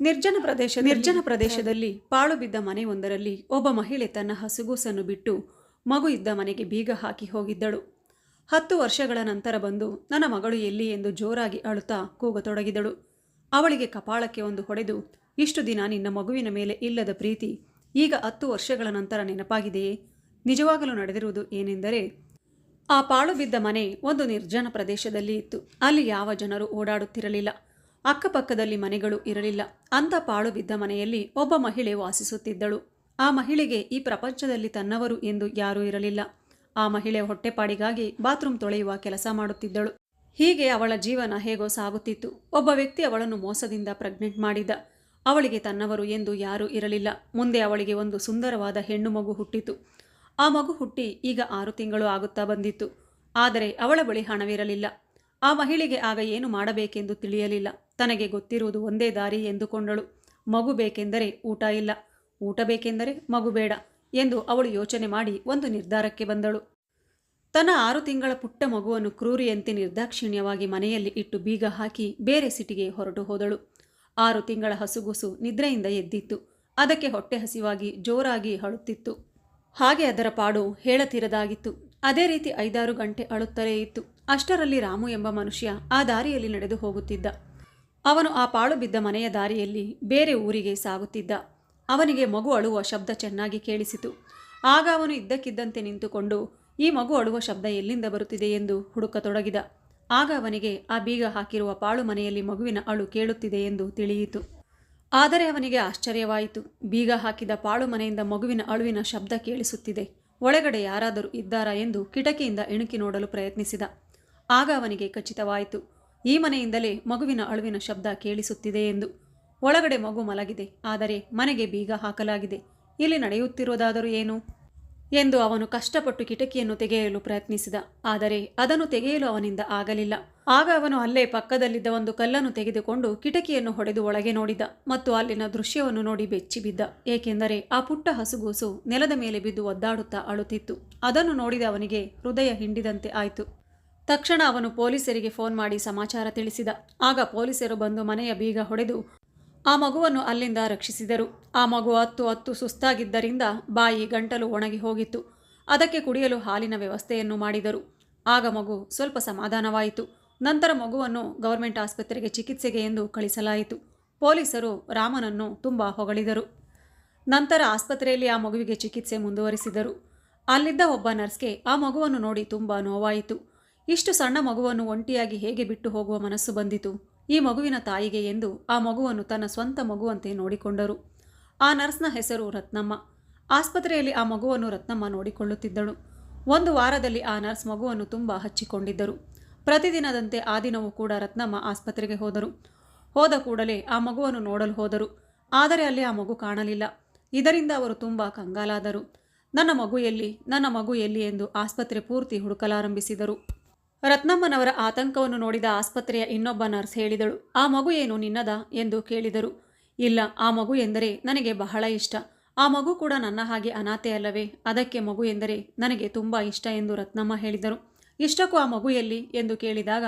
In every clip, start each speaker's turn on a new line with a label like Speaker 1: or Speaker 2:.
Speaker 1: ನಿರ್ಜನ ಪ್ರದೇಶ ನಿರ್ಜನ ಪ್ರದೇಶದಲ್ಲಿ ಪಾಳು ಬಿದ್ದ ಮನೆಯೊಂದರಲ್ಲಿ ಒಬ್ಬ ಮಹಿಳೆ ತನ್ನ ಹಸುಗೂಸನ್ನು ಬಿಟ್ಟು ಮಗು ಇದ್ದ ಮನೆಗೆ ಬೀಗ ಹಾಕಿ ಹೋಗಿದ್ದಳು. ಹತ್ತು ವರ್ಷಗಳ ನಂತರ ಬಂದು, ನನ್ನ ಮಗಳು ಎಲ್ಲಿ? ಎಂದು ಜೋರಾಗಿ ಅಳುತ್ತಾ ಕೂಗತೊಡಗಿದಳು. ಅವಳಿಗೆ ಕಪಾಳಕ್ಕೆ ಒಂದು ಹೊಡೆದು, ಇಷ್ಟು ದಿನ ನಿನ್ನ ಮಗುವಿನ ಮೇಲೆ ಇಲ್ಲದ ಪ್ರೀತಿ ಈಗ ಹತ್ತು ವರ್ಷಗಳ ನಂತರ ನೆನಪಾಗಿದೆಯೇ? ನಿಜವಾಗಲೂ ನಡೆದಿರುವುದು ಏನೆಂದರೆ, ಆ ಪಾಳು ಬಿದ್ದ ಮನೆ ಒಂದು ನಿರ್ಜನ ಪ್ರದೇಶದಲ್ಲಿ ಇತ್ತು. ಅಲ್ಲಿ ಯಾವ ಜನರು ಓಡಾಡುತ್ತಿರಲಿಲ್ಲ. ಅಕ್ಕಪಕ್ಕದಲ್ಲಿ ಮನೆಗಳು ಇರಲಿಲ್ಲ. ಅಂಥ ಪಾಳು ಬಿದ್ದ ಮನೆಯಲ್ಲಿ ಒಬ್ಬ ಮಹಿಳೆ ವಾಸಿಸುತ್ತಿದ್ದಳು. ಆ ಮಹಿಳೆಗೆ ಈ ಪ್ರಪಂಚದಲ್ಲಿ ತನ್ನವರು ಎಂದು ಯಾರೂ ಇರಲಿಲ್ಲ. ಆ ಮಹಿಳೆ ಹೊಟ್ಟೆಪಾಡಿಗಾಗಿ ಬಾತ್ರೂಮ್ ತೊಳೆಯುವ ಕೆಲಸ ಮಾಡುತ್ತಿದ್ದಳು. ಹೀಗೆ ಅವಳ ಜೀವನ ಹೇಗೋ ಸಾಗುತ್ತಿತ್ತು. ಒಬ್ಬ ವ್ಯಕ್ತಿ ಅವಳನ್ನು ಮೋಸದಿಂದ ಪ್ರೆಗ್ನೆಂಟ್ ಮಾಡಿದ್ದ ಅವಳಿಗೆ ತನ್ನವರು ಎಂದು ಯಾರೂ ಇರಲಿಲ್ಲ. ಮುಂದೆ ಅವಳಿಗೆ ಒಂದು ಸುಂದರವಾದ ಹೆಣ್ಣು ಮಗು ಹುಟ್ಟಿತು. ಆ ಮಗು ಹುಟ್ಟಿ ಈಗ ಆರು ತಿಂಗಳು ಆಗುತ್ತಾ ಬಂದಿತ್ತು. ಆದರೆ ಅವಳ ಬಳಿ ಹಣವಿರಲಿಲ್ಲ. ಆ ಮಹಿಳೆಗೆ ಆಗ ಏನು ಮಾಡಬೇಕೆಂದು ತಿಳಿಯಲಿಲ್ಲ. ತನಗೆ ಗೊತ್ತಿರುವುದು ಒಂದೇ ದಾರಿ ಎಂದುಕೊಂಡಳು. ಮಗು ಬೇಕೆಂದರೆ ಊಟ ಇಲ್ಲ. ಊಟ ಬೇಕೆಂದರೆ ಮಗು ಬೇಡ ಎಂದು ಅವಳು ಯೋಚನೆ ಮಾಡಿ ಒಂದು ನಿರ್ಧಾರಕ್ಕೆ ಬಂದಳು. ತನ್ನ ಆರು ತಿಂಗಳ ಪುಟ್ಟ ಮಗುವನ್ನು ಕ್ರೂರಿಯಂತೆ ನಿರ್ದಾಕ್ಷಿಣ್ಯವಾಗಿ ಮನೆಯಲ್ಲಿ ಇಟ್ಟು ಬೀಗ ಹಾಕಿ ಬೇರೆ ಸಿಟಿಗೆ ಹೊರಟು ಹೋದಳು. ಆರು ತಿಂಗಳ ಹಸುಗುಸು ನಿದ್ರೆಯಿಂದ ಎದ್ದಿತ್ತು. ಅದಕ್ಕೆ ಹೊಟ್ಟೆ ಹಸಿವಾಗಿ ಜೋರಾಗಿ ಅಳುತ್ತಿತ್ತು. ಹಾಗೆ ಅದರ ಪಾಡು ಹೇಳತಿರದಾಗಿತ್ತು. ಅದೇ ರೀತಿ ಐದಾರು ಗಂಟೆ ಅಳುತ್ತಲೇ ಇತ್ತು. ಅಷ್ಟರಲ್ಲಿ ರಾಮು ಎಂಬ ಮನುಷ್ಯ ಆ ದಾರಿಯಲ್ಲಿ ನಡೆದು ಹೋಗುತ್ತಿದ್ದ. ಅವನು ಆ ಪಾಳು ಬಿದ್ದ ಮನೆಯ ದಾರಿಯಲ್ಲಿ ಬೇರೆ ಊರಿಗೆ ಸಾಗುತ್ತಿದ್ದ. ಅವನಿಗೆ ಮಗು ಅಳುವ ಶಬ್ದ ಚೆನ್ನಾಗಿ ಕೇಳಿಸಿತು. ಆಗ ಅವನು ಇದ್ದಕ್ಕಿದ್ದಂತೆ ನಿಂತುಕೊಂಡು, ಈ ಮಗು ಅಳುವ ಶಬ್ದ ಎಲ್ಲಿಂದ ಬರುತ್ತಿದೆ ಎಂದು ಹುಡುಕತೊಡಗಿದ. ಆಗ ಅವನಿಗೆ ಆ ಬೀಗ ಹಾಕಿರುವ ಪಾಳು ಮನೆಯಲ್ಲಿ ಮಗುವಿನ ಅಳು ಕೇಳುತ್ತಿದೆ ಎಂದು ತಿಳಿಯಿತು. ಆದರೆ ಅವನಿಗೆ ಆಶ್ಚರ್ಯವಾಯಿತು. ಬೀಗ ಹಾಕಿದ ಪಾಳು ಮನೆಯಿಂದ ಮಗುವಿನ ಅಳುವಿನ ಶಬ್ದ ಕೇಳಿಸುತ್ತಿದೆ. ಒಳಗಡೆ ಯಾರಾದರೂ ಇದ್ದಾರಾ ಎಂದು ಕಿಟಕಿಯಿಂದ ಇಣುಕಿ ನೋಡಲು ಪ್ರಯತ್ನಿಸಿದ. ಆಗ ಅವನಿಗೆ ಖಚಿತವಾಯಿತು. ಈ ಮನೆಯಿಂದಲೇ ಮಗುವಿನ ಅಳುವಿನ ಶಬ್ದ ಕೇಳಿಸುತ್ತಿದೆ ಎಂದು. ಒಳಗಡೆ ಮಗು ಮಲಗಿದೆ. ಆದರೆ ಮನೆಗೆ ಬೀಗ ಹಾಕಲಾಗಿದೆ. ಇಲ್ಲಿ ನಡೆಯುತ್ತಿರುವುದಾದರೂ ಏನು? ಎಂದು ಅವನು ಕಷ್ಟಪಟ್ಟು ಕಿಟಕಿಯನ್ನು ತೆಗೆಯಲು ಪ್ರಯತ್ನಿಸಿದ. ಆದರೆ ಅದನ್ನು ತೆಗೆಯಲು ಅವನಿಂದ ಆಗಲಿಲ್ಲ. ಆಗ ಅವನು ಅಲ್ಲೇ ಪಕ್ಕದಲ್ಲಿದ್ದ ಒಂದು ಕಲ್ಲನ್ನು ತೆಗೆದುಕೊಂಡು ಕಿಟಕಿಯನ್ನು ಹೊಡೆದು ಒಳಗೆ ನೋಡಿದ ಮತ್ತು ಅಲ್ಲಿನ ದೃಶ್ಯವನ್ನು ನೋಡಿ ಬೆಚ್ಚಿಬಿದ್ದ ಏಕೆಂದರೆ ಆ ಪುಟ್ಟ ಹಸುಗೂಸು ನೆಲದ ಮೇಲೆ ಬಿದ್ದು ಒದ್ದಾಡುತ್ತಾ ಅಳುತ್ತಿತ್ತು. ಅದನ್ನು ನೋಡಿದ ಅವನಿಗೆ ಹೃದಯ ಹಿಂಡಿದಂತೆ ಆಯಿತು. ತಕ್ಷಣ ಅವನು ಪೊಲೀಸರಿಗೆ ಫೋನ್ ಮಾಡಿ ಸಮಾಚಾರ ತಿಳಿಸಿದ. ಆಗ ಪೊಲೀಸರು ಬಂದು ಮನೆಯ ಬೀಗ ಹೊಡೆದು ಆ ಮಗುವನ್ನು ಅಲ್ಲಿಂದ ರಕ್ಷಿಸಿದರು. ಆ ಮಗು ಹತ್ತು ಹತ್ತು ಸುಸ್ತಾಗಿದ್ದರಿಂದ ಬಾಯಿ ಗಂಟಲು ಒಣಗಿ ಹೋಗಿತ್ತು. ಅದಕ್ಕೆ ಕುಡಿಯಲು ಹಾಲಿನ ವ್ಯವಸ್ಥೆಯನ್ನು ಮಾಡಿದರು. ಆಗ ಮಗು ಸ್ವಲ್ಪ ಸಮಾಧಾನವಾಯಿತು. ನಂತರ ಮಗುವನ್ನು ಗೌರ್ಮೆಂಟ್ ಆಸ್ಪತ್ರೆಗೆ ಚಿಕಿತ್ಸೆಗೆ ಎಂದು ಕಳಿಸಲಾಯಿತು. ಪೊಲೀಸರು ರಾಮನನ್ನು ತುಂಬ ಹೊಗಳಿದರು. ನಂತರ ಆಸ್ಪತ್ರೆಯಲ್ಲಿ ಆ ಮಗುವಿಗೆ ಚಿಕಿತ್ಸೆ ಮುಂದುವರಿಸಿದರು. ಅಲ್ಲಿದ್ದ ಒಬ್ಬ ನರ್ಸ್ಗೆ ಆ ಮಗುವನ್ನು ನೋಡಿ ತುಂಬ ನೋವಾಯಿತು. ಇಷ್ಟು ಸಣ್ಣ ಮಗುವನ್ನು ಒಂಟಿಯಾಗಿ ಹೇಗೆ ಬಿಟ್ಟು ಹೋಗುವ ಮನಸ್ಸು ಬಂದಿತು? ಈ ಮಗುವಿನ ತಾಯಿಗೆ ಎಂದು ಆ ಮಗುವನ್ನು ತನ್ನ ಸ್ವಂತ ಮಗುವಂತೆ ನೋಡಿಕೊಂಡರು. ಆ ನರ್ಸ್ನ ಹೆಸರು ರತ್ನಮ್ಮ. ಆಸ್ಪತ್ರೆಯಲ್ಲಿ ಆ ಮಗುವನ್ನು ರತ್ನಮ್ಮ ನೋಡಿಕೊಳ್ಳುತ್ತಿದ್ದಳು. ಒಂದು ವಾರದಲ್ಲಿ ಆ ನರ್ಸ್ ಮಗುವನ್ನು ತುಂಬ ಹಚ್ಚಿಕೊಂಡಿದ್ದರು. ಪ್ರತಿದಿನದಂತೆ ಆ ದಿನವೂ ಕೂಡ ರತ್ನಮ್ಮ ಆಸ್ಪತ್ರೆಗೆ ಹೋದರು. ಹೋದ ಕೂಡಲೇ ಆ ಮಗುವನ್ನು ನೋಡಲು ಹೋದರು. ಆದರೆ ಅಲ್ಲಿ ಆ ಮಗು ಕಾಣಲಿಲ್ಲ. ಇದರಿಂದ ಅವರು ತುಂಬ ಕಂಗಾಲಾದರು. ನನ್ನ ಮಗು ಎಲ್ಲಿ? ನನ್ನ ಮಗು ಎಲ್ಲಿ? ಎಂದು ಆಸ್ಪತ್ರೆ ಪೂರ್ತಿ ಹುಡುಕಲಾರಂಭಿಸಿದರು. ರತ್ನಮ್ಮನವರ ಆತಂಕವನ್ನು ನೋಡಿದ ಆಸ್ಪತ್ರೆಯ ಇನ್ನೊಬ್ಬ ನರ್ಸ್ ಹೇಳಿದಳು, ಆ ಮಗು ಏನು ನಿನ್ನದ? ಎಂದು ಕೇಳಿದರು. ಇಲ್ಲ, ಆ ಮಗು ಎಂದರೆ ನನಗೆ ಬಹಳ ಇಷ್ಟ. ಆ ಮಗು ಕೂಡ ನನ್ನ ಹಾಗೆ ಅನಾಥೆ ಅಲ್ಲವೇ? ಅದಕ್ಕೆ ಮಗು ಎಂದರೆ ನನಗೆ ತುಂಬ ಇಷ್ಟ ಎಂದು ರತ್ನಮ್ಮ ಹೇಳಿದರು. ಇಷ್ಟಕ್ಕೂ ಆ ಮಗು ಎಲ್ಲಿ? ಎಂದು ಕೇಳಿದಾಗ,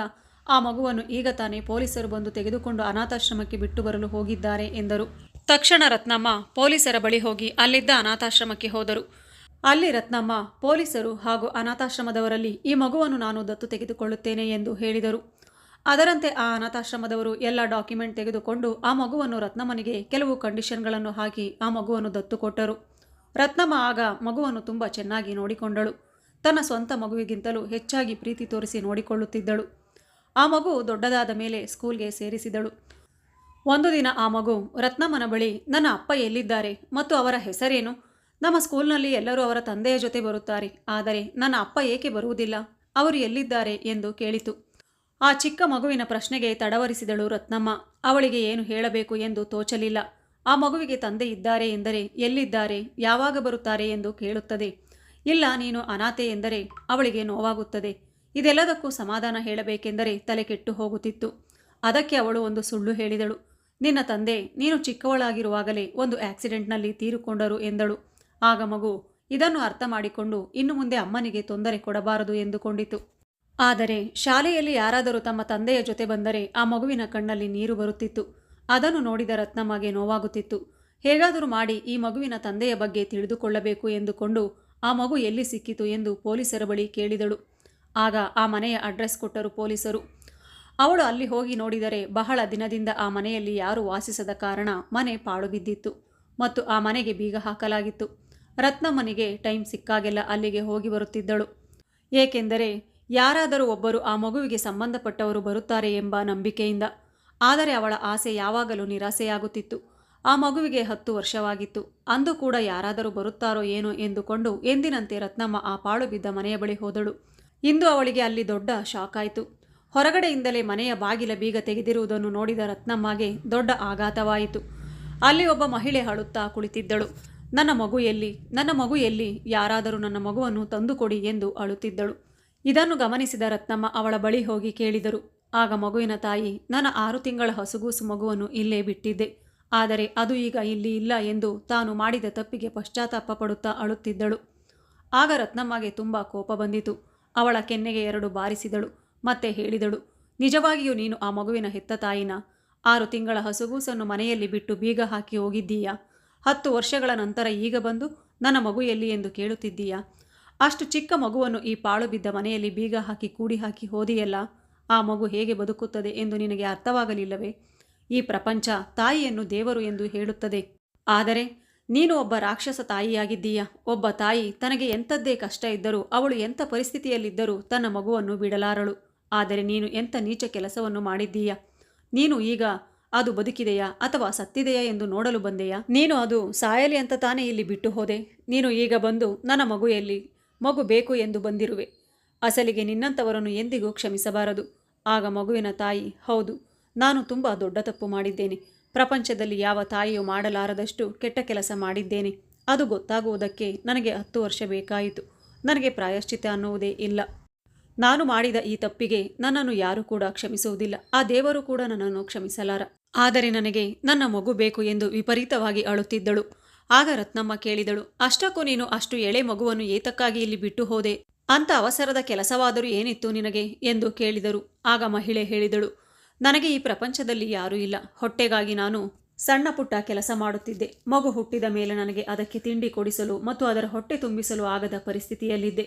Speaker 1: ಆ ಮಗುವನ್ನು ಈಗ ತಾನೇ ಪೊಲೀಸರು ಬಂದು ತೆಗೆದುಕೊಂಡು ಅನಾಥಾಶ್ರಮಕ್ಕೆ ಬಿಟ್ಟು ಬರಲು ಹೋಗಿದ್ದಾರೆ ಎಂದರು. ತಕ್ಷಣ ರತ್ನಮ್ಮ ಪೊಲೀಸರ ಬಳಿ ಹೋಗಿ ಅಲ್ಲಿದ್ದ ಅನಾಥಾಶ್ರಮಕ್ಕೆ ಹೋದರು. ಅಲ್ಲಿ ರತ್ನಮ್ಮ, ಪೊಲೀಸರು ಹಾಗೂ ಅನಾಥಾಶ್ರಮದವರಲ್ಲಿ ಈ ಮಗುವನ್ನು ನಾನು ದತ್ತು ತೆಗೆದುಕೊಳ್ಳುತ್ತೇನೆ ಎಂದು ಹೇಳಿದರು. ಅದರಂತೆ ಆ ಅನಾಥಾಶ್ರಮದವರು ಎಲ್ಲ ಡಾಕ್ಯುಮೆಂಟ್ ತೆಗೆದುಕೊಂಡು ಆ ಮಗುವನ್ನು ರತ್ನಮ್ಮನಿಗೆ ಕೆಲವು ಕಂಡೀಷನ್ಗಳನ್ನು ಹಾಕಿ ಆ ಮಗುವನ್ನು ದತ್ತು ಕೊಟ್ಟರು. ರತ್ನಮ್ಮ ಆಗ ಮಗುವನ್ನು ತುಂಬ ಚೆನ್ನಾಗಿ ನೋಡಿಕೊಂಡಳು. ತನ್ನ ಸ್ವಂತ ಮಗುವಿಗಿಂತಲೂ ಹೆಚ್ಚಾಗಿ ಪ್ರೀತಿ ತೋರಿಸಿ ನೋಡಿಕೊಳ್ಳುತ್ತಿದ್ದಳು. ಆ ಮಗು ದೊಡ್ಡದಾದ ಮೇಲೆ ಸ್ಕೂಲ್ಗೆ ಸೇರಿಸಿದಳು. ಒಂದು ದಿನ ಆ ಮಗು ರತ್ನಮ್ಮನ ಬಳಿ, ನನ್ನ ಅಪ್ಪ ಎಲ್ಲಿದ್ದಾರೆ ಮತ್ತು ಅವರ ಹೆಸರೇನು? ನಮ್ಮ ಸ್ಕೂಲ್ನಲ್ಲಿ ಎಲ್ಲರೂ ಅವರ ತಂದೆಯ ಜೊತೆ ಬರುತ್ತಾರೆ. ಆದರೆ ನನ್ನ ಅಪ್ಪ ಏಕೆ ಬರುವುದಿಲ್ಲ? ಅವರು ಎಲ್ಲಿದ್ದಾರೆ ಎಂದು ಕೇಳಿತು. ಆ ಚಿಕ್ಕ ಮಗುವಿನ ಪ್ರಶ್ನೆಗೆ ತಡವರಿಸಿದಳು ರತ್ನಮ್ಮ. ಅವಳಿಗೆ ಏನು ಹೇಳಬೇಕು ಎಂದು ತೋಚಲಿಲ್ಲ. ಆ ಮಗುವಿಗೆ ತಂದೆ ಇದ್ದಾರೆ ಎಂದರೆ ಎಲ್ಲಿದ್ದಾರೆ? ಯಾವಾಗ ಬರುತ್ತಾರೆ ಎಂದು ಕೇಳುತ್ತದೆ. ಇಲ್ಲ, ನೀನು ಅನಾಥೆ ಎಂದರೆ ಅವಳಿಗೆ ನೋವಾಗುತ್ತದೆ. ಇದೆಲ್ಲದಕ್ಕೂ ಸಮಾಧಾನ ಹೇಳಬೇಕೆಂದರೆ ತಲೆ ಕೆಟ್ಟು ಹೋಗುತ್ತಿತ್ತು. ಅದಕ್ಕೆ ಅವಳು ಒಂದು ಸುಳ್ಳು ಹೇಳಿದಳು. ನಿನ್ನ ತಂದೆ, ನೀನು ಚಿಕ್ಕವಳಾಗಿರುವಾಗಲೇ ಒಂದು ಆಕ್ಸಿಡೆಂಟ್ನಲ್ಲಿ ತೀರಿಕೊಂಡರು ಎಂದಳು. ಆಗ ಮಗು, ಇದನ್ನು ಅರ್ಥ ಮಾಡಿಕೊಂಡು ಇನ್ನು ಮುಂದೆ ಅಮ್ಮನಿಗೆ ತೊಂದರೆ ಕೊಡಬಾರದು ಎಂದುಕೊಂಡಿತು. ಆದರೆ ಶಾಲೆಯಲ್ಲಿ ಯಾರಾದರೂ ತಮ್ಮ ತಂದೆಯ ಜೊತೆ ಬಂದರೆ ಆ ಮಗುವಿನ ಕಣ್ಣಲ್ಲಿ ನೀರು ಬರುತ್ತಿತ್ತು. ಅದನ್ನು ನೋಡಿದ ರತ್ನಮ್ಮಗೆ ನೋವಾಗುತ್ತಿತ್ತು. ಹೇಗಾದರೂ ಮಾಡಿ ಈ ಮಗುವಿನ ತಂದೆಯ ಬಗ್ಗೆ ತಿಳಿದುಕೊಳ್ಳಬೇಕು ಎಂದುಕೊಂಡು ಆ ಮಗು ಎಲ್ಲಿ ಸಿಕ್ಕಿತು ಎಂದು ಪೊಲೀಸರ ಬಳಿ ಕೇಳಿದಳು. ಆಗ ಆ ಮನೆಯ ಅಡ್ರೆಸ್ ಕೊಟ್ಟರು ಪೊಲೀಸರು. ಅವಳು ಅಲ್ಲಿ ಹೋಗಿ ನೋಡಿದರೆ ಬಹಳ ದಿನದಿಂದ ಆ ಮನೆಯಲ್ಲಿ ಯಾರೂ ವಾಸಿಸದ ಕಾರಣ ಮನೆ ಪಾಳು ಬಿದ್ದಿತ್ತು ಮತ್ತು ಆ ಮನೆಗೆ ಬೀಗ ಹಾಕಲಾಗಿತ್ತು. ರತ್ನಮ್ಮನಿಗೆ ಟೈಮ್ ಸಿಕ್ಕಾಗೆಲ್ಲ ಅಲ್ಲಿಗೆ ಹೋಗಿ ಬರುತ್ತಿದ್ದಳು. ಏಕೆಂದರೆ ಯಾರಾದರೂ ಒಬ್ಬರು ಆ ಮಗುವಿಗೆ ಸಂಬಂಧಪಟ್ಟವರು ಬರುತ್ತಾರೆ ಎಂಬ ನಂಬಿಕೆಯಿಂದ. ಆದರೆ ಅವಳ ಆಸೆ ಯಾವಾಗಲೂ ನಿರಾಸೆಯಾಗುತ್ತಿತ್ತು. ಆ ಮಗುವಿಗೆ ಹತ್ತು ವರ್ಷವಾಗಿತ್ತು. ಅಂದು ಕೂಡ ಯಾರಾದರೂ ಬರುತ್ತಾರೋ ಏನೋ ಎಂದುಕೊಂಡು ಎಂದಿನಂತೆ ರತ್ನಮ್ಮ ಆ ಪಾಳು ಬಿದ್ದ ಮನೆಯ ಬಳಿ ಹೋದಳು. ಇಂದು ಅವಳಿಗೆ ಅಲ್ಲಿ ದೊಡ್ಡ ಶಾಕ್ ಆಯಿತು. ಹೊರಗಡೆಯಿಂದಲೇ ಮನೆಯ ಬಾಗಿಲ ಬೀಗ ತೆಗೆದಿರುವುದನ್ನು ನೋಡಿದ ರತ್ನಮ್ಮಗೆ ದೊಡ್ಡ ಆಘಾತವಾಯಿತು. ಅಲ್ಲಿ ಒಬ್ಬ ಮಹಿಳೆ ಅಳುತ್ತಾ ಕುಳಿತಿದ್ದಳು. ನನ್ನ ಮಗು ಎಲ್ಲಿ? ನನ್ನ ಮಗು ಎಲ್ಲಿ? ಯಾರಾದರೂ ನನ್ನ ಮಗುವನ್ನು ತಂದುಕೊಡಿ ಎಂದು ಅಳುತ್ತಿದ್ದಳು. ಇದನ್ನು ಗಮನಿಸಿದ ರತ್ನಮ್ಮ ಅವಳ ಬಳಿ ಹೋಗಿ ಕೇಳಿದರು. ಆಗ ಮಗುವಿನ ತಾಯಿ, ನನ್ನ ಆರು ತಿಂಗಳ ಹಸುಗೂಸು ಮಗುವನ್ನು ಇಲ್ಲೇ ಬಿಟ್ಟಿದ್ದೆ. ಆದರೆ ಅದು ಈಗ ಇಲ್ಲಿ ಇಲ್ಲ ಎಂದು ತಾನು ಮಾಡಿದ ತಪ್ಪಿಗೆ ಪಶ್ಚಾತ್ತಾಪ ಪಡುತ್ತಾ ಅಳುತ್ತಿದ್ದಳು. ಆಗ ರತ್ನಮ್ಮಗೆ ತುಂಬ ಕೋಪ ಬಂದಿತು. ಅವಳ ಕೆನ್ನೆಗೆ ಎರಡು ಬಾರಿಸಿದಳು. ಮತ್ತೆ ಹೇಳಿದಳು, ನಿಜವಾಗಿಯೂ ನೀನು ಆ ಮಗುವಿನ ಹೆತ್ತ ತಾಯಿನ? ಆರು ತಿಂಗಳ ಹಸುಗೂಸನ್ನು ಮನೆಯಲ್ಲಿ ಬಿಟ್ಟು ಬೀಗ ಹಾಕಿ ಹೋಗಿದ್ದೀಯಾ? ಹತ್ತು ವರ್ಷಗಳ ನಂತರ ಈಗ ಬಂದು ನನ್ನ ಮಗು ಎಲ್ಲಿ ಎಂದು ಕೇಳುತ್ತಿದ್ದೀಯಾ? ಅಷ್ಟು ಚಿಕ್ಕ ಮಗುವನ್ನು ಈ ಪಾಳು ಬಿದ್ದ ಮನೆಯಲ್ಲಿ ಬೀಗ ಹಾಕಿ ಕೂಡಿ ಹಾಕಿ ಹೋದಿಯಲ್ಲ, ಆ ಮಗು ಹೇಗೆ ಬದುಕುತ್ತದೆ ಎಂದು ನಿನಗೆ ಅರ್ಥವಾಗಲಿಲ್ಲವೇ? ಈ ಪ್ರಪಂಚ ತಾಯಿಯನ್ನು ದೇವರು ಎಂದು ಹೇಳುತ್ತದೆ. ಆದರೆ ನೀನು ಒಬ್ಬ ರಾಕ್ಷಸ ತಾಯಿಯಾಗಿದ್ದೀಯಾ? ಒಬ್ಬ ತಾಯಿ ತನಗೆ ಎಂಥದ್ದೇ ಕಷ್ಟ ಇದ್ದರೂ ಅವಳು ಎಂಥ ಪರಿಸ್ಥಿತಿಯಲ್ಲಿದ್ದರೂ ತನ್ನ ಮಗುವನ್ನು ಬಿಡಲಾರಳು. ಆದರೆ ನೀನು ಎಂಥ ನೀಚ ಕೆಲಸವನ್ನು ಮಾಡಿದ್ದೀಯ? ನೀನು ಈಗ ಅದು ಬದುಕಿದೆಯಾ ಅಥವಾ ಸತ್ತಿದೆಯಾ ಎಂದು ನೋಡಲು ಬಂದೆಯಾ? ನೀನು ಅದು ಸಾಯಲಿ ಅಂತ ತಾನೇ ಇಲ್ಲಿ ಬಿಟ್ಟು ಹೋದೆ. ನೀನು ಈಗ ಬಂದು ನನ್ನ ಮಗು ಎಲ್ಲಿ ಮಗು ಬೇಕು ಎಂದು ಬಂದಿರುವೆ. ಅಸಲಿಗೆ ನಿನ್ನಂಥವರನ್ನು ಎಂದಿಗೂ ಕ್ಷಮಿಸಬಾರದು. ಆಗ ಮಗುವಿನ ತಾಯಿ, ಹೌದು, ನಾನು ತುಂಬ ದೊಡ್ಡ ತಪ್ಪು ಮಾಡಿದ್ದೇನೆ. ಪ್ರಪಂಚದಲ್ಲಿ ಯಾವ ತಾಯಿಯೂ ಮಾಡಲಾರದಷ್ಟು ಕೆಟ್ಟ ಕೆಲಸ ಮಾಡಿದ್ದೇನೆ. ಅದು ಗೊತ್ತಾಗುವುದಕ್ಕೆ ನನಗೆ ಹತ್ತು ವರ್ಷ ಬೇಕಾಯಿತು. ನನಗೆ ಪ್ರಾಯಶ್ಚಿತ ಅನ್ನುವುದೇ ಇಲ್ಲ. ನಾನು ಮಾಡಿದ ಈ ತಪ್ಪಿಗೆ ನನ್ನನ್ನು ಯಾರೂ ಕೂಡ ಕ್ಷಮಿಸುವುದಿಲ್ಲ. ಆ ದೇವರು ಕೂಡ ನನ್ನನ್ನು ಕ್ಷಮಿಸಲಾರ. ಆದರೆ ನನಗೆ ನನ್ನ ಮಗು ಬೇಕು ಎಂದು ವಿಪರೀತವಾಗಿ ಅಳುತ್ತಿದ್ದಳು. ಆಗ ರತ್ನಮ್ಮ ಕೇಳಿದಳು, ಅಷ್ಟಕ್ಕೂ ನೀನು ಅಷ್ಟು ಎಳೆ ಮಗುವನ್ನು ಏತಕ್ಕಾಗಿ ಇಲ್ಲಿ ಬಿಟ್ಟು ಹೋದೆ? ಅಂತ ಅವಸರದ ಕೆಲಸವಾದರೂ ಏನಿತ್ತು ನಿನಗೆ? ಎಂದು ಕೇಳಿದರು. ಆಗ ಮಹಿಳೆ ಹೇಳಿದಳು, ನನಗೆ ಈ ಪ್ರಪಂಚದಲ್ಲಿ ಯಾರೂ ಇಲ್ಲ. ಹೊಟ್ಟೆಗಾಗಿ ನಾನು ಸಣ್ಣ ಪುಟ್ಟ ಕೆಲಸ ಮಾಡುತ್ತಿದ್ದೆ. ಮಗು ಹುಟ್ಟಿದ ಮೇಲೆ ನನಗೆ ಅದಕ್ಕೆ ತಿಂಡಿ ಕೊಡಿಸಲು ಮತ್ತು ಅದರ ಹೊಟ್ಟೆ ತುಂಬಿಸಲು ಆಗದ ಪರಿಸ್ಥಿತಿಯಲ್ಲಿದ್ದೆ.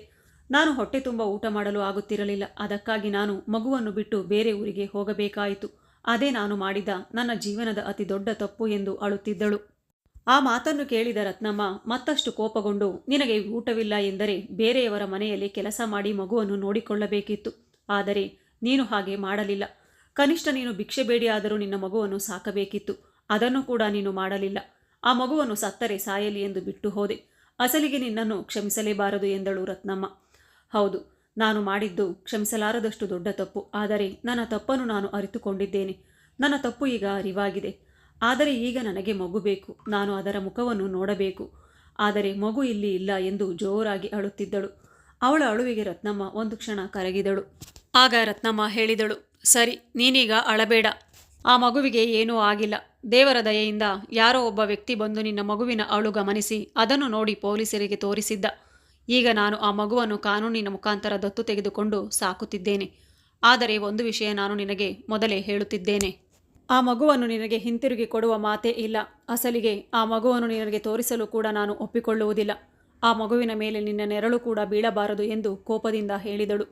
Speaker 1: ನಾನು ಹೊಟ್ಟೆ ತುಂಬ ಊಟ ಮಾಡಲು ಆಗುತ್ತಿರಲಿಲ್ಲ. ಅದಕ್ಕಾಗಿ ನಾನು ಮಗುವನ್ನು ಬಿಟ್ಟು ಬೇರೆ ಊರಿಗೆ ಹೋಗಬೇಕಾಯಿತು. ಅದೇ ನಾನು ಮಾಡಿದ ನನ್ನ ಜೀವನದ ಅತಿ ದೊಡ್ಡ ತಪ್ಪು ಎಂದು ಅಳುತ್ತಿದ್ದಳು. ಆ ಮಾತನ್ನು ಕೇಳಿದ ರತ್ನಮ್ಮ, ಮತ್ತಷ್ಟು ಕೋಪಗೊಂಡು, ನಿನಗೆ ಊಟವಿಲ್ಲ ಎಂದರೆ ಬೇರೆಯವರ ಮನೆಯಲ್ಲಿ ಕೆಲಸ ಮಾಡಿ ಮಗುವನ್ನು ನೋಡಿಕೊಳ್ಳಬೇಕಿತ್ತು. ಆದರೆ ನೀನು ಹಾಗೆ ಮಾಡಲಿಲ್ಲ. ಕನಿಷ್ಠ ನೀನು ಭಿಕ್ಷೆ ಬೇಡಿಯಾದರೂ ನಿನ್ನ ಮಗುವನ್ನು ಸಾಕಬೇಕಿತ್ತು. ಅದನ್ನು ಕೂಡ ನೀನು ಮಾಡಲಿಲ್ಲ. ಆ ಮಗುವನ್ನು ಸತ್ತರೆ ಸಾಯಲಿ ಎಂದು ಬಿಟ್ಟು ಹೋದೆ. ಅಸಲಿಗೆ ನಿನ್ನನ್ನು ಕ್ಷಮಿಸಲೇಬಾರದು ಎಂದಳು ರತ್ನಮ್ಮ. ಹೌದು ನಾನು ಮಾಡಿದ್ದು ಕ್ಷಮಿಸಲಾರದಷ್ಟು ದೊಡ್ಡ ತಪ್ಪು. ಆದರೆ ನನ್ನ ತಪ್ಪನ್ನು ನಾನು ಅರಿತುಕೊಂಡಿದ್ದೇನೆ. ನನ್ನ ತಪ್ಪು ಈಗ ಅರಿವಾಗಿದೆ. ಆದರೆ ಈಗ ನನಗೆ ಮಗು ಬೇಕು. ನಾನು ಅದರ ಮುಖವನ್ನು ನೋಡಬೇಕು. ಆದರೆ ಮಗು ಇಲ್ಲಿ ಇಲ್ಲ ಎಂದು ಜೋರಾಗಿ ಅಳುತ್ತಿದ್ದಳು. ಅವಳ ಅಳುವಿಗೆ ರತ್ನಮ್ಮ ಒಂದು ಕ್ಷಣ ಕರಗಿದಳು. ಆಗ ರತ್ನಮ್ಮ ಹೇಳಿದಳು, ಸರಿ, ನೀನೀಗ ಅಳಬೇಡ. ಆ ಮಗುವಿಗೆ ಏನೂ ಆಗಿಲ್ಲ. ದೇವರ ದಯೆಯಿಂದ ಯಾರೋ ಒಬ್ಬ ವ್ಯಕ್ತಿ ಬಂದು ನಿನ್ನ ಮಗುವಿನ ಅಳು ಗಮನಿಸಿ, ಅದನ್ನು ನೋಡಿ ಪೊಲೀಸರಿಗೆ ತೋರಿಸಿದ್ದ. ಈಗ ನಾನು ಆ ಮಗುವನ್ನು ಕಾನೂನಿನ ಮುಖಾಂತರ ದತ್ತು ತೆಗೆದುಕೊಂಡು ಸಾಕುತ್ತಿದ್ದೇನೆ. ಆದರೆ ಒಂದು ವಿಷಯ ನಾನು ನಿನಗೆ ಮೊದಲೇ ಹೇಳುತ್ತಿದ್ದೇನೆ. ಆ ಮಗುವನ್ನು ನಿನಗೆ ಹಿಂತಿರುಗಿ ಕೊಡುವ ಮಾತೇ ಇಲ್ಲ. ಅಸಲಿಗೆ ಆ ಮಗುವನ್ನು ನಿನಗೆ ತೋರಿಸಲು ಕೂಡ ನಾನು ಒಪ್ಪಿಕೊಳ್ಳುವುದಿಲ್ಲ. ಆ ಮಗುವಿನ ಮೇಲೆ ನಿನ್ನ ನೆರಳು ಕೂಡ ಬೀಳಬಾರದು ಎಂದು ಕೋಪದಿಂದ ಹೇಳಿದಳು.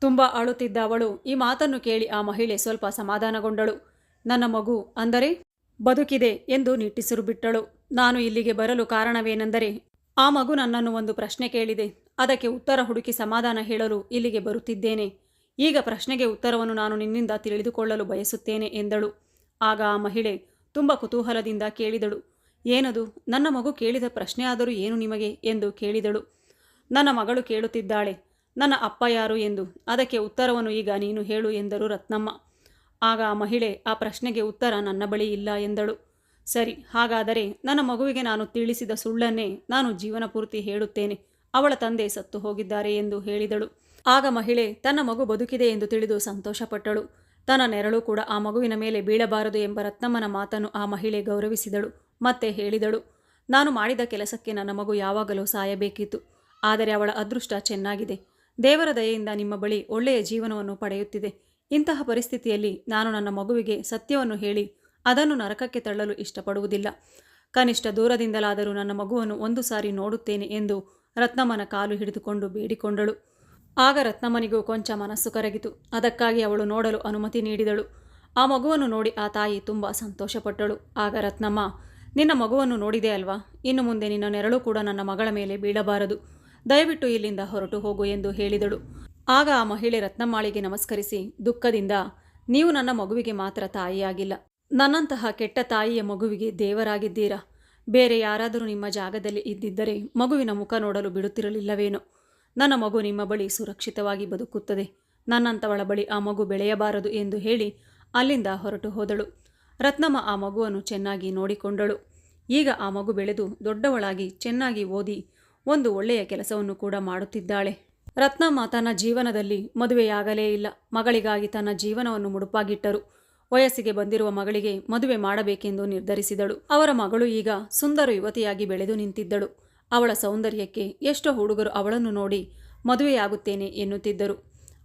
Speaker 1: ತುಂಬ ಅಳುತ್ತಿದ್ದ ಅವಳು ಈ ಮಾತನ್ನು ಕೇಳಿ ಆ ಮಹಿಳೆ ಸ್ವಲ್ಪ ಸಮಾಧಾನಗೊಂಡಳು. ನನ್ನ ಮಗು, ಅಂದರೆ? ಬದುಕಿದೆ ಎಂದು ನಿಟ್ಟಿಸಿರು ಬಿಟ್ಟಳು ನಾನು ಇಲ್ಲಿಗೆ ಬರಲು ಕಾರಣವೇನೆಂದರೆ ಆ ಮಗು ನನ್ನನ್ನು ಒಂದು ಪ್ರಶ್ನೆ ಕೇಳಿದೆ. ಅದಕ್ಕೆ ಉತ್ತರ ಹುಡುಕಿ ಸಮಾಧಾನ ಹೇಳಲು ಇಲ್ಲಿಗೆ ಬರುತ್ತಿದ್ದೇನೆ. ಈಗ ಪ್ರಶ್ನೆಗೆ ಉತ್ತರವನ್ನು ನಾನು ನಿನ್ನಿಂದ ತಿಳಿದುಕೊಳ್ಳಲು ಬಯಸುತ್ತೇನೆ ಎಂದಳು. ಆಗ ಆ ಮಹಿಳೆ ತುಂಬ ಕುತೂಹಲದಿಂದ ಕೇಳಿದಳು. ಏನದು? ನನ್ನ ಮಗು ಕೇಳಿದ ಪ್ರಶ್ನೆ ಆದರೂ ಏನು ನಿಮಗೆ? ಎಂದು ಕೇಳಿದಳು. ನನ್ನ ಮಗಳು ಕೇಳುತ್ತಿದ್ದಾಳೆ. ನನ್ನ ಅಪ್ಪ ಯಾರು ಎಂದು. ಅದಕ್ಕೆ ಉತ್ತರವನ್ನು ಈಗ ನೀನು ಹೇಳು ಎಂದರು ರತ್ನಮ್ಮ. ಆಗ ಆ ಮಹಿಳೆ ಆ ಪ್ರಶ್ನೆಗೆ ಉತ್ತರ ನನ್ನ ಬಳಿ ಇಲ್ಲ ಎಂದಳು. ಸರಿ, ಹಾಗಾದರೆ ನನ್ನ ಮಗುವಿಗೆ ನಾನು ತಿಳಿಸಿದ ಸುಳ್ಳನ್ನೇ ನಾನು ಜೀವನ ಪೂರ್ತಿ ಹೇಳುತ್ತೇನೆ. ಅವಳ ತಂದೆ ಸತ್ತು ಹೋಗಿದ್ದಾರೆ ಎಂದು ಹೇಳಿದಳು. ಆಗ ಮಹಿಳೆ, ತನ್ನ ಮಗು ಬದುಕಿದೆ ಎಂದು ತಿಳಿದು ಸಂತೋಷಪಟ್ಟಳು. ತನ್ನ ನೆರಳು ಕೂಡ ಆ ಮಗುವಿನ ಮೇಲೆ ಬೀಳಬಾರದು ಎಂಬ ರತ್ನಮ್ಮನ ಮಾತನ್ನು ಆ ಮಹಿಳೆ ಗೌರವಿಸಿದಳು. ಮತ್ತೆ ಹೇಳಿದಳು, ನಾನು ಮಾಡಿದ ಕೆಲಸಕ್ಕೆ ನನ್ನ ಮಗು ಯಾವಾಗಲೂ ಸಾಯಬೇಕಿತ್ತು. ಆದರೆ ಅವಳ ಅದೃಷ್ಟ ಚೆನ್ನಾಗಿದೆ. ದೇವರ ದಯೆಯಿಂದ ನಿಮ್ಮ ಬಳಿ ಒಳ್ಳೆಯ ಜೀವನವನ್ನು ಪಡೆಯುತ್ತಿದೆ. ಇಂತಹ ಪರಿಸ್ಥಿತಿಯಲ್ಲಿ ನಾನು ನನ್ನ ಮಗುವಿಗೆ ಸತ್ಯವನ್ನು ಹೇಳಿ ಅದನ್ನು ನರಕಕ್ಕೆ ತಳ್ಳಲು ಇಷ್ಟಪಡುವುದಿಲ್ಲ. ಕನಿಷ್ಠ ದೂರದಿಂದಲಾದರೂ ನನ್ನ ಮಗುವನ್ನು ಒಂದು ಸಾರಿ ನೋಡುತ್ತೇನೆ ಎಂದು ರತ್ನಮ್ಮನ ಕಾಲು ಹಿಡಿದುಕೊಂಡು ಬೇಡಿಕೊಂಡಳು. ಆಗ ರತ್ನಮ್ಮನಿಗೂ ಕೊಂಚ ಮನಸ್ಸು ಕರಗಿತು. ಅದಕ್ಕಾಗಿ ಅವಳು ನೋಡಲು ಅನುಮತಿ ನೀಡಿದಳು. ಆ ಮಗುವನ್ನು ನೋಡಿ ಆ ತಾಯಿ ತುಂಬ ಸಂತೋಷಪಟ್ಟಳು. ಆಗ ರತ್ನಮ್ಮ, ನಿನ್ನ ಮಗುವನ್ನು ನೋಡಿದೆ ಅಲ್ವಾ? ಇನ್ನು ಮುಂದೆ ನಿನ್ನ ನೆರಳು ಕೂಡ ನನ್ನ ಮಗಳ ಮೇಲೆ ಬೀಳಬಾರದು. ದಯವಿಟ್ಟು ಇಲ್ಲಿಂದ ಹೊರಟು ಹೋಗು ಎಂದು ಹೇಳಿದಳು. ಆಗ ಆ ಮಹಿಳೆ ರತ್ನಮ್ಮಾಳಿಗೆ ನಮಸ್ಕರಿಸಿ, ದುಃಖದಿಂದ, ನೀವು ನನ್ನ ಮಗುವಿಗೆ ಮಾತ್ರ ತಾಯಿಯಾಗಿಲ್ಲ. ನನ್ನಂತಹ ಕೆಟ್ಟ ತಾಯಿಯ ಮಗುವಿಗೆ ದೇವರಾಗಿದ್ದೀರಾ? ಬೇರೆ ಯಾರಾದರೂ ನಿಮ್ಮ ಜಾಗದಲ್ಲಿ ಇದ್ದಿದ್ದರೆ ಮಗುವಿನ ಮುಖ ನೋಡಲು ಬಿಡುತ್ತಿರಲಿಲ್ಲವೇನೋ? ನನ್ನ ಮಗು ನಿಮ್ಮ ಬಳಿ ಸುರಕ್ಷಿತವಾಗಿ ಬದುಕುತ್ತದೆ. ನನ್ನಂಥವಳ ಬಳಿ ಆ ಮಗು ಬೆಳೆಯಬಾರದು ಎಂದು ಹೇಳಿ ಅಲ್ಲಿಂದ ಹೊರಟು ಹೋದಳು. ರತ್ನಮ್ಮ ಆ ಮಗುವನ್ನು ಚೆನ್ನಾಗಿ ನೋಡಿಕೊಂಡಳು. ಈಗ ಆ ಮಗು ಬೆಳೆದು ದೊಡ್ಡವಳಾಗಿ ಚೆನ್ನಾಗಿ ಓದಿ ಒಂದು ಒಳ್ಳೆಯ ಕೆಲಸವನ್ನು ಕೂಡ ಮಾಡುತ್ತಿದ್ದಾಳೆ. ರತ್ನಮ್ಮ ತನ್ನ ಜೀವನದಲ್ಲಿ ಮದುವೆಯಾಗಲೇ ಇಲ್ಲ. ಮಗಳಿಗಾಗಿ ತನ್ನ ಜೀವನವನ್ನು ಮುಡುಪಾಗಿಟ್ಟರು. ವಯಸ್ಸಿಗೆ ಬಂದಿರುವ ಮಗಳಿಗೆ ಮದುವೆ ಮಾಡಬೇಕೆಂದು ನಿರ್ಧರಿಸಿದಳು. ಅವರ ಮಗಳು ಈಗ ಸುಂದರ ಯುವತಿಯಾಗಿ ಬೆಳೆದು ನಿಂತಿದ್ದಳು. ಅವಳ ಸೌಂದರ್ಯಕ್ಕೆ ಎಷ್ಟೋ ಹುಡುಗರು ಅವಳನ್ನು ನೋಡಿ ಮದುವೆಯಾಗುತ್ತೇನೆ ಎನ್ನುತ್ತಿದ್ದರು.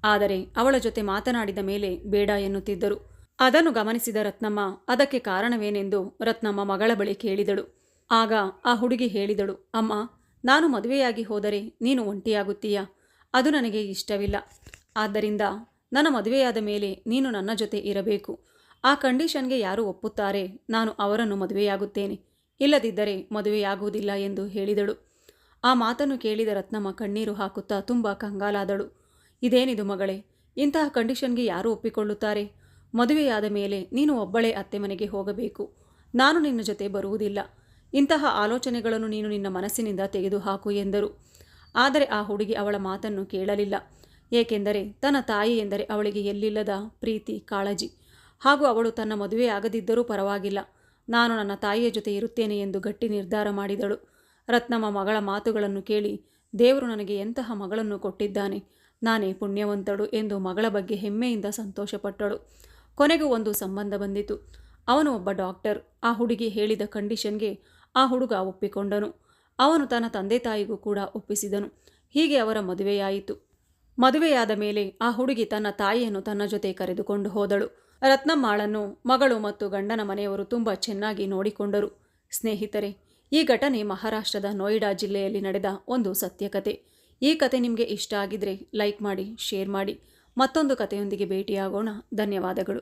Speaker 1: ಆದರೆ ಅವಳ ಜೊತೆ ಮಾತನಾಡಿದ ಮೇಲೆ ಬೇಡ ಎನ್ನುತ್ತಿದ್ದರು. ಅದನ್ನು ಗಮನಿಸಿದ ರತ್ನಮ್ಮ, ಅದಕ್ಕೆ ಕಾರಣವೇನೆಂದು ರತ್ನಮ್ಮ ಮಗಳ ಬಳಿ ಕೇಳಿದಳು. ಆಗ ಆ ಹುಡುಗಿ ಹೇಳಿದಳು, ಅಮ್ಮ, ನಾನು ಮದುವೆಯಾಗಿ ಹೋದರೆ ನೀನು ಒಂಟಿಯಾಗುತ್ತೀಯಾ. ಅದು ನನಗೆ ಇಷ್ಟವಿಲ್ಲ. ಆದ್ದರಿಂದ ನನ್ನ ಮದುವೆಯಾದ ಮೇಲೆ ನೀನು ನನ್ನ ಜೊತೆ ಇರಬೇಕು. ಆ ಕಂಡೀಷನ್ಗೆ ಯಾರು ಒಪ್ಪುತ್ತಾರೆ? ನಾನು ಅವರನ್ನು ಮದುವೆಯಾಗುತ್ತೇನೆ. ಇಲ್ಲದಿದ್ದರೆ ಮದುವೆಯಾಗುವುದಿಲ್ಲ ಎಂದು ಹೇಳಿದಳು. ಆ ಮಾತನ್ನು ಕೇಳಿದ ರತ್ನಮ್ಮ ಕಣ್ಣೀರು ಹಾಕುತ್ತಾ ತುಂಬ ಕಂಗಾಲಾದಳು. ಇದೇನಿದು ಮಗಳೇ? ಇಂತಹ ಕಂಡೀಷನ್ಗೆ ಯಾರು ಒಪ್ಪಿಕೊಳ್ಳುತ್ತಾರೆ? ಮದುವೆಯಾದ ಮೇಲೆ ನೀನು ಒಬ್ಬಳೇ ಅತ್ತೆ ಮನೆಗೆ ಹೋಗಬೇಕು. ನಾನು ನಿನ್ನ ಜೊತೆ ಬರುವುದಿಲ್ಲ. ಇಂತಹ ಆಲೋಚನೆಗಳನ್ನು ನೀನು ನಿನ್ನ ಮನಸ್ಸಿನಿಂದ ತೆಗೆದುಹಾಕು ಎಂದರು. ಆದರೆ ಆ ಹುಡುಗಿ ಅವಳ ಮಾತನ್ನು ಕೇಳಲಿಲ್ಲ. ಏಕೆಂದರೆ ತನ್ನ ತಾಯಿ ಎಂದರೆ ಅವಳಿಗೆ ಎಲ್ಲಿಲ್ಲದ ಪ್ರೀತಿ, ಕಾಳಜಿ. ಹಾಗೂ ಅವಳು ತನ್ನ ಮದುವೆ ಆಗದಿದ್ದರೂ ಪರವಾಗಿಲ್ಲ. ನಾನು ನನ್ನ ತಾಯಿಯ ಜೊತೆ ಇರುತ್ತೇನೆ ಎಂದು ಗಟ್ಟಿ ನಿರ್ಧಾರ ಮಾಡಿದಳು. ರತ್ನಮ್ಮ ಮಗಳ ಮಾತುಗಳನ್ನು ಕೇಳಿ, ದೇವರು ನನಗೆ ಎಂತಹ ಮಗಳನ್ನು ಕೊಟ್ಟಿದ್ದಾನೆ? ನಾನೇ ಪುಣ್ಯವಂತಳು ಎಂದು ಮಗಳ ಬಗ್ಗೆ ಹೆಮ್ಮೆಯಿಂದ ಸಂತೋಷಪಟ್ಟಳು. ಕೊನೆಗೂ ಒಂದು ಸಂಬಂಧ ಬಂದಿತು. ಅವನು ಒಬ್ಬ ಡಾಕ್ಟರ್. ಆ ಹುಡುಗಿ ಹೇಳಿದ ಕಂಡೀಷನ್ಗೆ ಆ ಹುಡುಗ ಒಪ್ಪಿಕೊಂಡನು. ಅವನು ತನ್ನ ತಂದೆ ತಾಯಿಗೂ ಕೂಡ ಒಪ್ಪಿಸಿದನು. ಹೀಗೆ ಅವರ ಮದುವೆಯಾಯಿತು. ಮದುವೆಯಾದ ಮೇಲೆ ಆ ಹುಡುಗಿ ತನ್ನ ತಾಯಿಯನ್ನು ತನ್ನ ಜೊತೆ ಕರೆದುಕೊಂಡು ಹೋದಳು. ರತ್ನಮ್ಮಾಳನ್ನು ಮಗಳು ಮತ್ತು ಗಂಡನ ಮನೆಯವರು ತುಂಬ ಚೆನ್ನಾಗಿ ನೋಡಿಕೊಂಡರು. ಸ್ನೇಹಿತರೆ, ಈ ಘಟನೆ ಮಹಾರಾಷ್ಟ್ರದ ನೋಯ್ಡಾ ಜಿಲ್ಲೆಯಲ್ಲಿ ನಡೆದ ಒಂದು ಸತ್ಯಕತೆ. ಈ ಕತೆ ನಿಮಗೆ ಇಷ್ಟ ಆಗಿದ್ರೆ ಲೈಕ್ ಮಾಡಿ, ಶೇರ್ ಮಾಡಿ. ಮತ್ತೊಂದು ಕಥೆಯೊಂದಿಗೆ ಭೇಟಿಯಾಗೋಣ. ಧನ್ಯವಾದಗಳು.